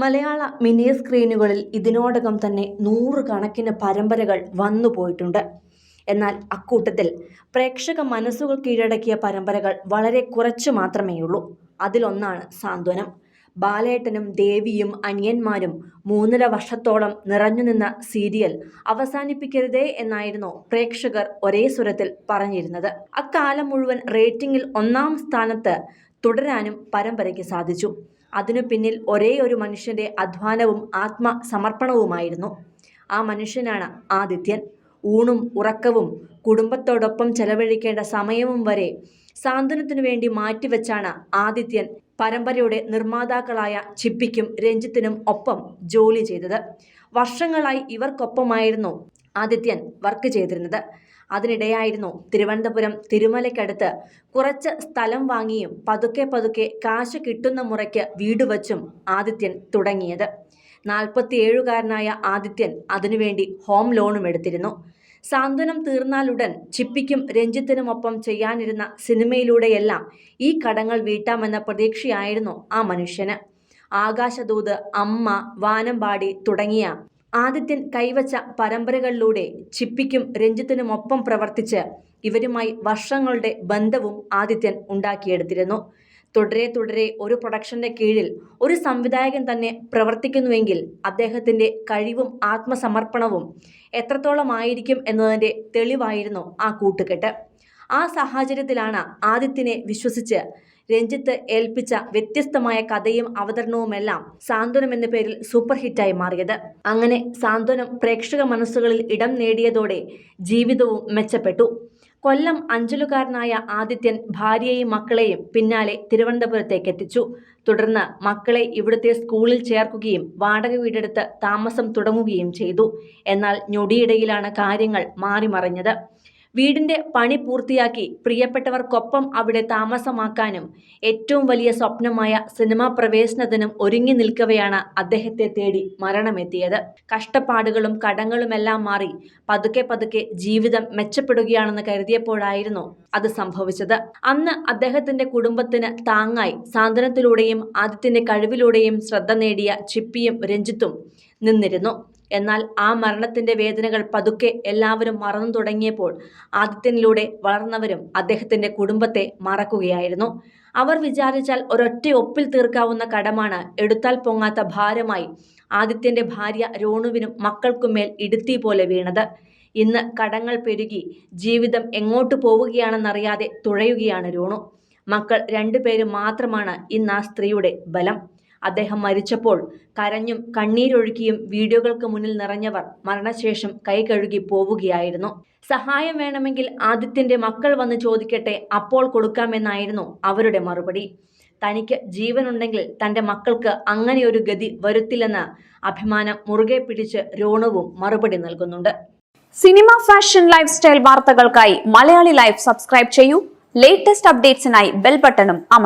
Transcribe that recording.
മലയാള mini സ്ക്രീനുകളിൽ ഇതിനോടകം തന്നെ നൂറുകണക്കിന് പരമ്പരകൾ വന്നുപോയിട്ടുണ്ട് എന്നാൽ അക്കൂട്ടത്തിൽ പ്രേക്ഷക മനസ്സുകൾ കീഴടക്കിയ പരമ്പരകൾ വളരെ കുറച്ച് മാത്രമേയുള്ളൂ അതിലൊന്നാണ് സാന്ത്വനം. ബാലേട്ടനും ദേവിയും അനിയന്മാരും മൂന്നര വർഷത്തോളം നിറഞ്ഞുനിന്ന സീരിയൽ അവസാനിപ്പിക്കരുതേ എന്നായിരുന്നു പ്രേക്ഷകർ ഒരേ സ്വരത്തിൽ പറഞ്ഞിരുന്നത്. അക്കാലം മുഴുവൻ റേറ്റിംഗിൽ ഒന്നാം സ്ഥാനത്ത് തുടരാനും പരമ്പരയ്ക്ക് സാധിച്ചു. അതിനു പിന്നിൽ ഒരേ ഒരു മനുഷ്യന്റെ അധ്വാനവും ആത്മസമർപ്പണവുമായിരുന്നു. ആ മനുഷ്യനാണ് ആദിത്യൻ. ഊണും ഉറക്കവും കുടുംബത്തോടൊപ്പം ചെലവഴിക്കേണ്ട സമയവും വരെ സാന്ത്വനത്തിനു വേണ്ടി മാറ്റിവെച്ചാണ് ആദിത്യൻ പരമ്പരയുടെ നിർമ്മാതാക്കളായ ചിപ്പിക്കും രഞ്ജിത്തിനും ഒപ്പം ജോലി ചെയ്തത്. വർഷങ്ങളായി ഇവർക്കൊപ്പമായിരുന്നു ആദിത്യൻ വർക്ക് ചെയ്തിരുന്നത്. അതിനിടെയായിരുന്നു തിരുവനന്തപുരം തിരുമലയ്ക്കടുത്ത് കുറച്ച് സ്ഥലം വാങ്ങിയും പതുക്കെ പതുക്കെ കാശ് കിട്ടുന്ന മുറയ്ക്ക് വീട് വച്ചും ആദിത്യൻ തുടങ്ങിയത്. നാൽപ്പത്തിയേഴുകാരനായ ആദിത്യൻ അതിനുവേണ്ടി ഹോം ലോണും എടുത്തിരുന്നു. സാന്ത്വനം തീർന്നാലുടൻ ചിപ്പിക്കും രഞ്ജിത്തിനുമൊപ്പം ചെയ്യാനിരുന്ന സിനിമയിലൂടെയെല്ലാം ഈ കടങ്ങൾ വീട്ടാമെന്ന പ്രതീക്ഷയായിരുന്നു ആ മനുഷ്യന്. ആകാശദൂത് അമ്മ വാനമ്പാടി തുടങ്ങിയ ആദിത്യൻ കൈവച്ച പരമ്പരകളിലൂടെ ചിപ്പിക്കും രഞ്ജിത്തിനുമൊപ്പം പ്രവർത്തിച്ച് ഇവരുമായി വർഷങ്ങളുടെ ബന്ധവും ആദിത്യൻ ഉണ്ടാക്കിയെടുത്തിരുന്നു. തുടരെ തുടരെ ഒരു പ്രൊഡക്ഷന്റെ കീഴിൽ ഒരു സംവിധായകൻ തന്നെ പ്രവർത്തിക്കുന്നുവെങ്കിൽ അദ്ദേഹത്തിന്റെ കഴിവും ആത്മസമർപ്പണവും എത്രത്തോളമായിരിക്കും എന്നതിന്റെ തെളിവായിരുന്നു ആ കൂട്ടുകെട്ട്. ആ സാഹചര്യത്തിലാണ് ആദിത്യനെ വിശ്വസിച്ച് രഞ്ജിത്ത് ഏൽപ്പിച്ച വ്യത്യസ്തമായ കഥയും അവതരണവുമെല്ലാം സാന്ത്വനം എന്ന പേരിൽ സൂപ്പർ ഹിറ്റായി മാറിയത്. അങ്ങനെ സാന്ത്വനം പ്രേക്ഷക മനസ്സുകളിൽ ഇടം നേടിയതോടെ ജീവിതവും മെച്ചപ്പെട്ടു. കൊല്ലം അഞ്ചലുകാരനായ ആദിത്യൻ ഭാര്യയെയും മക്കളെയും പിന്നാലെ തിരുവനന്തപുരത്തേക്ക് എത്തിച്ചു. തുടർന്ന് മക്കളെ ഇവിടുത്തെ സ്കൂളിൽ ചേർക്കുകയും വാടക വീടെടുത്ത് താമസം തുടങ്ങുകയും ചെയ്തു. എന്നാൽ ഞൊടിയിടയിലാണ് കാര്യങ്ങൾ മാറിമറിഞ്ഞത്. വീടിന്റെ പണി പൂർത്തിയാക്കി പ്രിയപ്പെട്ടവർക്കൊപ്പം അവിടെ താമസമാക്കാനും ഏറ്റവും വലിയ സ്വപ്നമായ സിനിമാ പ്രവേശനത്തിനും ഒരുങ്ങി നിൽക്കവെയാണ് അദ്ദേഹത്തെ തേടി മരണമെത്തിയത്. കഷ്ടപ്പാടുകളും കടങ്ങളുമെല്ലാം മാറി പതുക്കെ പതുക്കെ ജീവിതം മെച്ചപ്പെടുകയാണെന്ന് കരുതിയപ്പോഴായിരുന്നു അത് സംഭവിച്ചത്. അന്ന് അദ്ദേഹത്തിന്റെ കുടുംബത്തിന് താങ്ങായി സാന്ത്വനത്തിലൂടെയും ആദ്യത്തിന്റെ കഴിവിലൂടെയും ശ്രദ്ധ നേടിയ ചിപ്പിയും രഞ്ജിത്തും നിന്നിരുന്നു. എന്നാൽ ആ മരണത്തിന്റെ വേദനകൾ പതുക്കെ എല്ലാവരും മറന്നു തുടങ്ങിയപ്പോൾ ആദിത്യനിലൂടെ വളർന്നവരും അദ്ദേഹത്തിന്റെ കുടുംബത്തെ മറക്കുകയായിരുന്നു. അവർ വിചാരിച്ചാൽ ഒരൊറ്റ ഒപ്പിൽ തീർക്കാവുന്ന കടമാണ് എടുത്താൽ പൊങ്ങാത്ത ഭാരമായി ആദിത്യന്റെ ഭാര്യ രോണുവിനും മക്കൾക്കുമേൽ ഇടുത്തി പോലെ വീണത്. ഇന്ന് കടങ്ങൾ പെരുകി ജീവിതം എങ്ങോട്ട് പോവുകയാണെന്നറിയാതെ തുഴയുകയാണ് രോണു. മക്കൾ രണ്ടുപേരും മാത്രമാണ് ഇന്ന് ആ സ്ത്രീയുടെ ബലം. അദ്ദേഹം മരിച്ചപ്പോൾ കരഞ്ഞും കണ്ണീരൊഴുക്കിയും വീഡിയോകൾക്ക് മുന്നിൽ നിറഞ്ഞവർ മരണശേഷം കൈ കഴുകി പോവുകയായിരുന്നു. സഹായം വേണമെങ്കിൽ ആദിത്യന്റെ മക്കൾ വന്ന് ചോദിക്കട്ടെ അപ്പോൾ കൊടുക്കാമെന്നായിരുന്നു അവരുടെ മറുപടി. തനിക്ക് ജീവനുണ്ടെങ്കിൽ തന്റെ മക്കൾക്ക് അങ്ങനെയൊരു ഗതി വരുത്തില്ലെന്ന് അഭിമാനം മുറുകെ പിടിച്ച് രോണുവും മറുപടി നൽകുന്നുണ്ട്. സിനിമ ഫാഷൻ ലൈഫ് സ്റ്റൈൽ വാർത്തകൾക്കായി മലയാളി ലൈഫ് സബ്സ്ക്രൈബ് ചെയ്യൂ. ലേറ്റസ്റ്റ് അപ്ഡേറ്റ്സിനായി ബെൽ ബട്ടണും